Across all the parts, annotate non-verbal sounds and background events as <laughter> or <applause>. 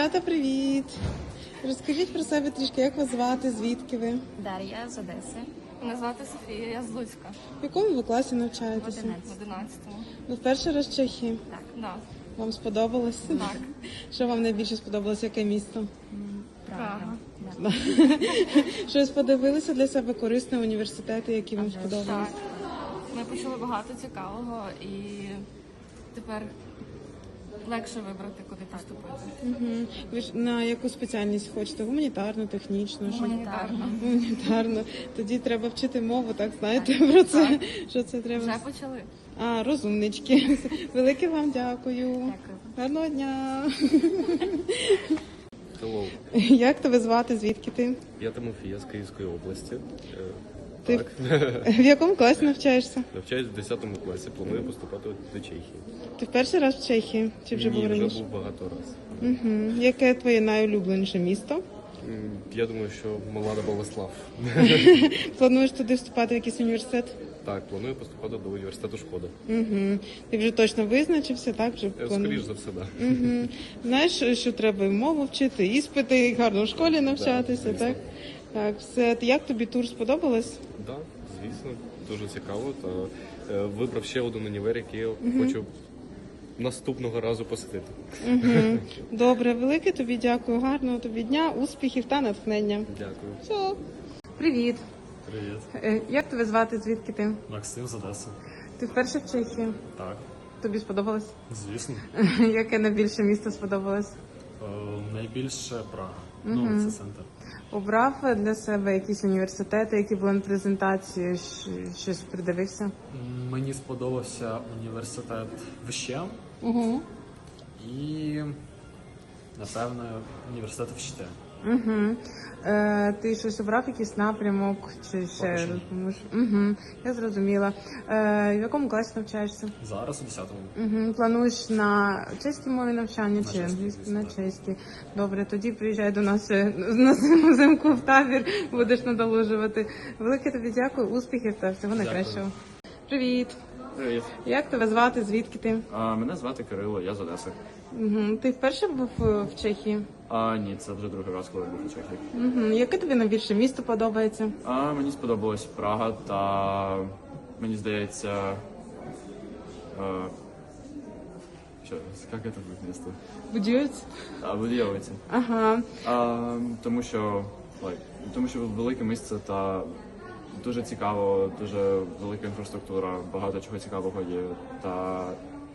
Дівчата, привіт! Розкажіть про себе трішки, як вас звати, звідки ви? Дар'я з Одеси. Мене звати Софія, я з Луцька. В якому ви класі навчаєтеся? В 11-му. Ви вперше раз в Чехії? Так. Да. Вам сподобалось? Так. <laughs> Що вам найбільше сподобалось? Яке місто? Прага. Да. <laughs> Щось подивилися для себе корисне університети, які вам сподобались? Так. Ми почули багато цікавого і тепер легше вибрати, куди поступити. Угу. Ви ж на яку спеціальність хочете? Гуманітарну, технічну? Що? Гуманітарно. Гуманітарну. Тоді треба вчити мову, так знаєте <laughs> про це. Що це треба? Вже почали. А, розумнички. <laughs> Велике вам дякую. Дякую. Гарного дня. Hello. Як тебе звати? Звідки ти? Я Тимофія з Київської області. Ти- Так. В якому класі навчаєшся? Навчаюсь в 10 класі, планую поступати до Чехії. Ти в перший раз в Чехії? Чи вже Ні, був вже раніше? був багато разів. Угу. Яке твоє найулюбленіше місто? М, Я думаю, що Малада Болеслав. <laughs> Плануєш туди вступати в якийсь університет? Так, планую поступати до університету Шкода. Угу. Ти вже точно визначився, так? Вже Е, плануєш? Скоріш за все, так. Угу. Знаєш, що треба і мову вчити, іспити, і гарно в школі навчатися, так? Так, все. Як тобі тур сподобалось? Так, звісно, дуже цікаво. Та е, вибрав ще один універ, який я хочу наступного разу посетити. Угу. <laughs> Добре, велике тобі дякую, гарного тобі дня, успіхів та натхнення. Дякую. Все. Привіт. Привіт, Е, Як тебе звати? Звідки ти? Максим з Одеси. Ти вперше в Чехії? Так, Тобі сподобалось? звісно. <laughs> Яке найбільше місто сподобалось? Е, найбільше Прага. Ну, це центр. Обрав для себе якісь університети, які були на презентації, щ- щось придивився? Мені сподобався університет ВЩ Угу. і, напевно, університет ВЩТ. Угу. Е, ти щось обрав, якийсь напрямок чи ще Поки що? Угу. Я зрозуміла. Е, в якому класі навчаєшся? Зараз у 10-му. Угу. Плануєш на чеській мові навчання На чи чеській, англійській? звісно, На так. чеській. Добре, тоді приїжджай до нас ще на зиму взимку в табір, будеш надолужувати. Велике тобі дякую, успіхів та всього найкращого. Привіт! Привіт. Як тебе звати? Звідки ти? А, мене звати Кирило, я з Одеси. Угу. Ти вперше був е, в Чехії? А ні, це вже другий раз, коли я був у Чехії. Угу. Яке тобі найбільше місто подобається? А мені сподобалась Прага та мені здається. А, що, як це буде місто? Будівець? А, Будіовиці. Ага. А, тому що like, тому що велике місце та дуже цікаво, дуже велика інфраструктура, багато чого цікавого є. Та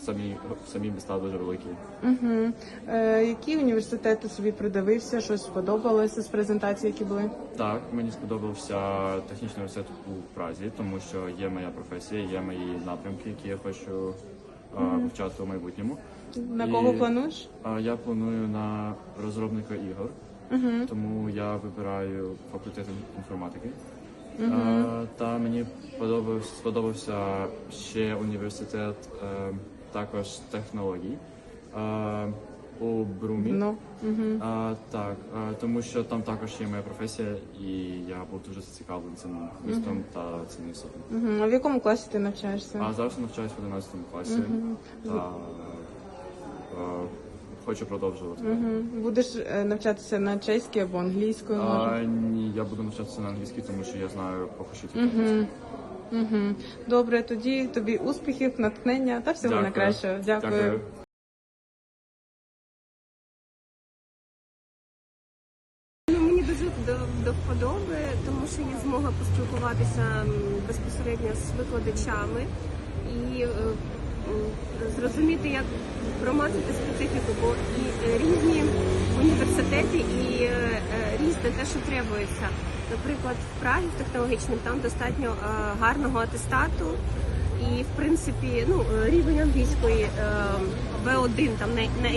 самі, самі міста дуже великі. Угу. Е, які університети собі придивився? Щось сподобалося з презентацій, які були? Так, мені сподобався технічний університет у Празі, тому що є моя професія, є мої напрямки, які я хочу а, вивчати у майбутньому. На І- кого плануєш? А я планую на розробника ігор, Угу. тому я вибираю факультет інформатики. А, та мені подобався, сподобався ще університет е, також технологій е, у Брумі. Ну. Угу. А, так, а, тому що там також є моя професія, і я був дуже зацікавлений цим містом та цим містом. Угу. А в якому класі ти навчаєшся? А зараз навчаюсь в 11 класі та а, хочу продовжувати. Угу. Будеш е, навчатися на чеській або англійською? А, може? ні, я буду навчатися на англійській, тому що я знаю поки що тільки Угу. Угу. Добре, тоді тобі успіхів, натхнення та всього Дякую. найкращого. Дякую. Дякую. Ну, мені дуже до, до вподоби, тому що є змога поспілкуватися м, безпосередньо з викладачами і е, зрозуміти, як промацати специфіку, бо і е, різні університети і е, е, різне те, що требується. Наприклад, в Прагі в технологічному там достатньо гарного атестату. І в принципі, ну рівень англійської е, B1 там на, на,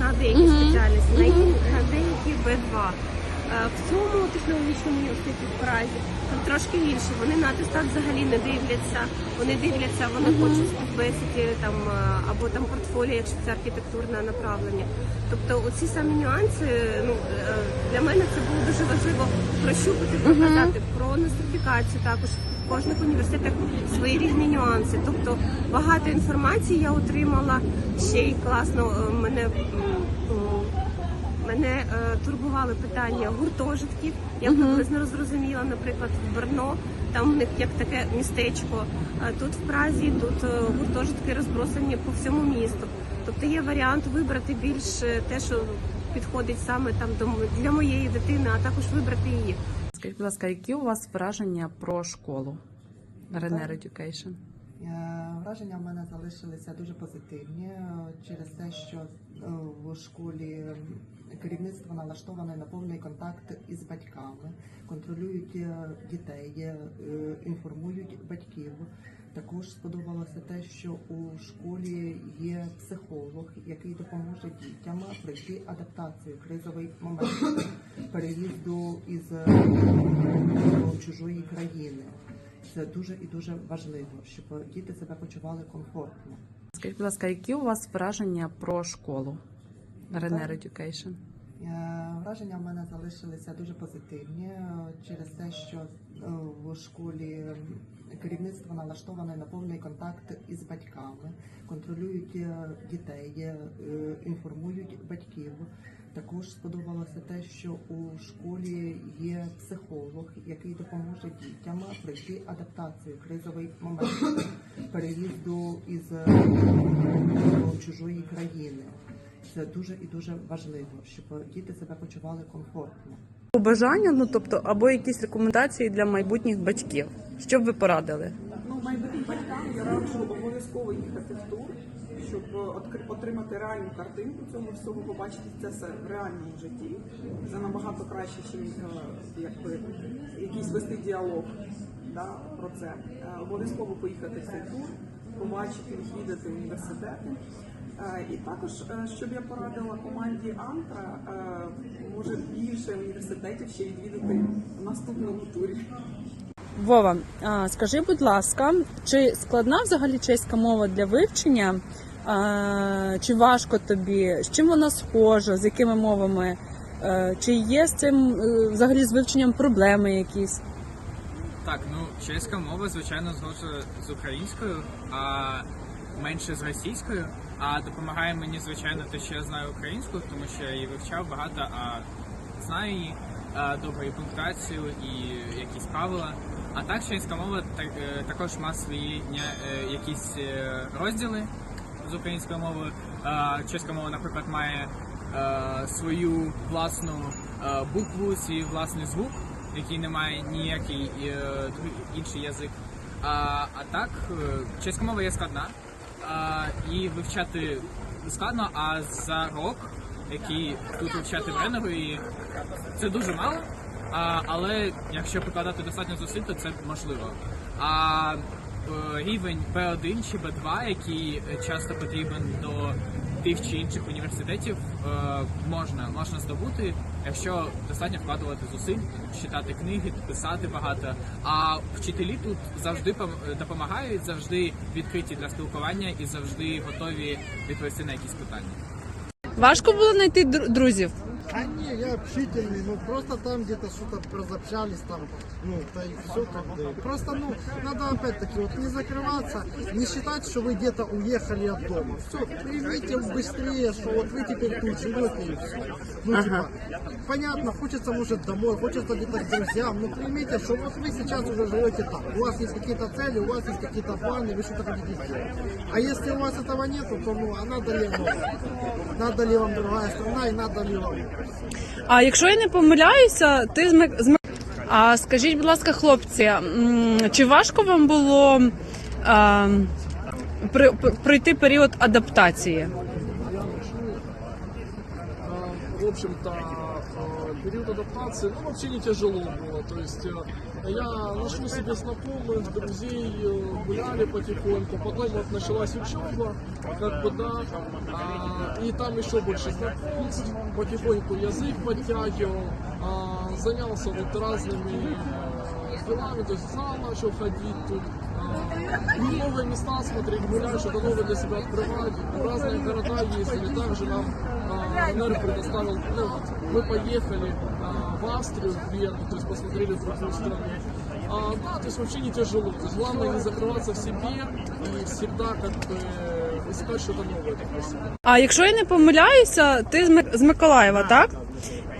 на деякі спеціальності, на, на деякі B2. Е, В цьому технологічному університеті в Празі там трошки інше. Вони на атестат взагалі не дивляться. Вони дивляться, вони хочуть співбесіді там е, або там портфоліо, якщо це архітектурне направлення. Тобто, оці самі нюанси, ну е, для мене це було дуже важливо прощупати, показати про нострифікацію також. В кожних університетах свої різні нюанси. Тобто багато інформації я отримала. Ще й класно е, мене Мене е, турбували питання гуртожитків. Я приблизно розрозуміла, наприклад, в Берно там в них як таке містечко. А тут в Празі тут е, гуртожитки розбросані по всьому місту. Тобто є варіант вибрати більш е, те, що підходить саме там до для моєї дитини, а також вибрати її. Скажіть, будь ласка, які у вас враження про школу Renner Education? Е, Враження в мене залишилися дуже позитивні е, через те, що е, в школі керівництво налаштоване на повний контакт із батьками, контролюють дітей, інформують батьків. Також сподобалося те, що у школі є психолог, який допоможе дітям пройти адаптацію, кризовий момент переїзду із чужої країни. Це дуже і дуже важливо, щоб діти себе почували комфортно. Скажіть, будь ласка, які у вас враження про школу Renner Education? Е, Враження в мене залишилися дуже позитивні е, через те, що е, в школі керівництво налаштоване на повний контакт із батьками, контролюють дітей, інформують батьків. Також сподобалося те, що у школі є психолог, який допоможе дітям пройти адаптацію, кризовий момент переїзду із е, чужої країни. Це дуже і дуже важливо, щоб діти себе почували комфортно. Побажання, ну тобто, або якісь рекомендації для майбутніх батьків. Що б ви порадили? Ну, майбутнім батькам я раджу обов'язково їхати в тур, щоб е, отримати реальну картинку цього всього, побачити це все в реальному житті. Це набагато краще, ніж якби якийсь вести діалог да, про це. Е, Обов'язково поїхати в цей тур, побачити, відвідати університети. Е, І також, е, щоб я порадила команді Антра, е, може більше університетів ще відвідати в наступному турі. Вова, скажи, будь ласка, чи складна взагалі чеська мова для вивчення? Чи важко тобі? З чим вона схожа? З якими мовами? Е, Чи є з цим е, взагалі з вивченням проблеми якісь? Так, ну чеська мова, звичайно, схожа з українською, а менше з російською. А допомагає мені, звичайно, те, що я знаю українську, тому що я її вивчав багато, а знаю її добре і пунктуацію, і якісь правила. А так, чеська мова так, е, також має свої якісь розділи з українською мовою. Чеська мова, наприклад, має е, свою власну е, букву, свій власний звук, який не має ніякий е, інший язик. А, а так, е, чеська мова є складна, і вивчати складно, а за рок, який тут вивчати в Ренерові, це дуже мало. А, але якщо прикладати достатньо зусиль, то це можливо. А е, рівень B1 чи B2, який часто потрібен до тих чи інших університетів, е, можна, можна здобути, якщо достатньо вкладувати зусиль, читати книги, писати багато. А вчителі тут завжди пом- допомагають, завжди відкриті для спілкування і завжди готові відповісти на якісь питання. Важко було знайти дру- друзів. А не, я общительный, ну просто там где-то что-то разобщались там, ну, да и все как бы. Просто, ну, надо опять-таки вот не закрываться, не считать, что вы где-то уехали от дома. Все, примите быстрее, что вот вы теперь тут живете и все. Ну, типа, понятно, хочется, может, домой, хочется где-то к друзьям, но примите, что вот вы сейчас уже живете там. У вас есть какие-то цели, у вас есть какие-то планы, вы что-то хотите сделать. А если у вас этого нету, то, ну, а надо ли оно? Надо ли вам другая страна и надо ли вам А якщо я не помиляюся, ти з А скажіть, будь ласка, хлопці, чи важко вам було а, при- пр- пройти період адаптації? В общем-то, а, период адаптации, ну, вообще не тяжело было. То есть э, я нашел себе знакомых, друзей, э, гуляли потихоньку. Потом вот началась учеба, как бы, да. А, И там еще больше знакомств. Потихоньку язык подтягивал. а, Занялся вот разными э, делами. То есть в зал начал ходить тут. а, Новые места смотреть, гулять, что-то новое для себя открывать. В разные города ездили. Также нам а, мэр предоставил, ну, мы поехали а, в Австрию, в Вену, то есть посмотрели другую страну. А, да, то есть вообще не тяжело. То есть главное не закрываться в себе и всегда как бы искать что-то новое для себя. А якщо я не помиляюся, ти з Ми- з Миколаєва, так?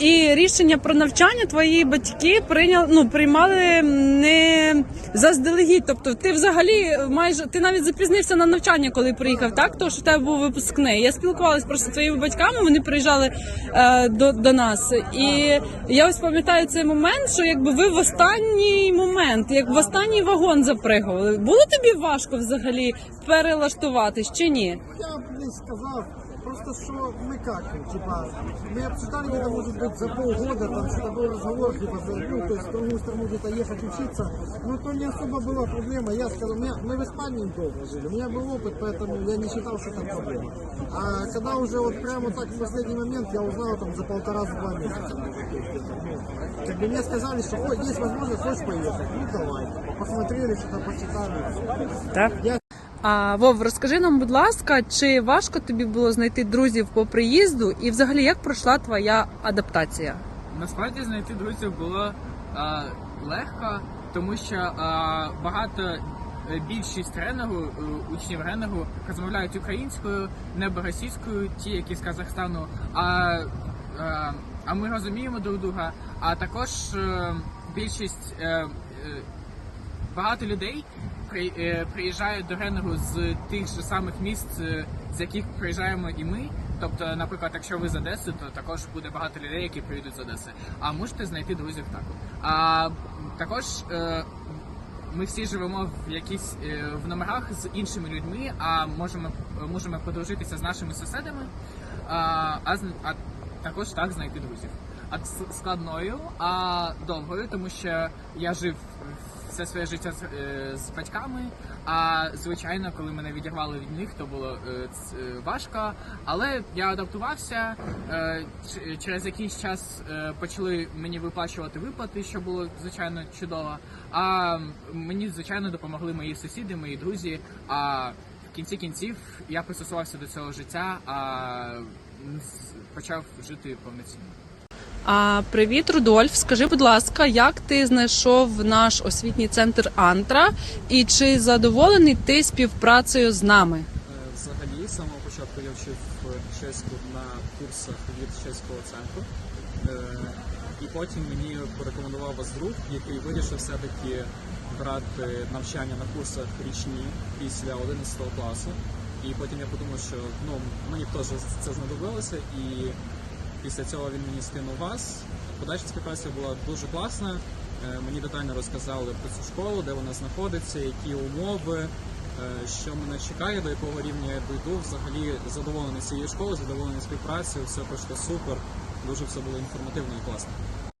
І рішення про навчання твої батьки прийняли, ну, приймали не заздалегідь. Тобто ти взагалі майже ти навіть запізнився на навчання, коли приїхав, так? Що в тебе був випускний. Я спілкувалася просто зі своїми батьками, вони приїжджали е, до, до нас. І я ось пам'ятаю цей момент, що якби ви в останній момент, як в останній вагон запригували. Було тобі важко взагалі перелаштуватись чи ні? Я б не сказав, просто що ми как, типа, мы обсуждали где-то, может быть, за полгода, там что-то был разговор, типа, за, ну, то есть в другую страну где-то ехать учиться, но то не особо была проблема, я сказал, меня, мы в Испании долго жили, у меня был опыт, поэтому я не считал, что это проблема. А когда уже вот прямо так в последний момент, я узнал там за полтора-два месяца, ну, как бы мне сказали, что «Ой, есть возможность, хочешь поехать, ну давай, посмотрели, что-то почитали, Так. А Вов, розкажи нам, будь ласка, чи важко тобі було знайти друзів по приїзду, і взагалі як пройшла твоя адаптація? Насправді знайти друзів було а, легко, тому що а, багато е, більшість ренгу, е, учнів ренгу розмовляють українською, не російською, ті, які з Казахстану. А, е, а ми розуміємо друг друга. А також більшість багато людей приїжджають до Ренгу з тих же самих міст, е, з яких приїжджаємо і ми. Тобто, наприклад, якщо ви з Одеси, то також буде багато людей, які приїдуть з Одеси. А можете знайти друзів так. А також е, ми всі живемо в якісь е, в номерах з іншими людьми, а можемо можемо подружитися з нашими сусідами, а, а, а також так знайти друзів. А складною, а довгою, тому що я жив все своє життя з, е, з батьками. А звичайно, коли мене відірвали від них, то було е, ц- е, важко. Але я адаптувався. Ч- через якийсь час почали мені виплачувати виплати, що було звичайно чудово. А мені звичайно допомогли мої сусіди, мої друзі. А в кінці кінців я пристосувався до цього життя, а почав жити повноцінно. А, привіт, Рудольф. Скажи, будь ласка, як ти знайшов наш освітній центр Антра і чи задоволений ти співпрацею з нами? Е, Взагалі, з самого початку я вчив е, чеську на курсах від чеського центру. Е, І потім мені порекомендував вас друг, який вирішив все-таки брати навчання на курсах річні після 11 класу. І потім я подумав, що ну, мені теж це знадобилося, і після цього він мені скинув вас. Подальша співпраця була дуже класна. Е, Мені детально розказали про цю школу, де вона знаходиться, які умови, е, що мене чекає, до якого рівня я дойду. Взагалі задоволений цією школою, задоволений співпрацею, все пройшло супер. Дуже все було інформативно і класно.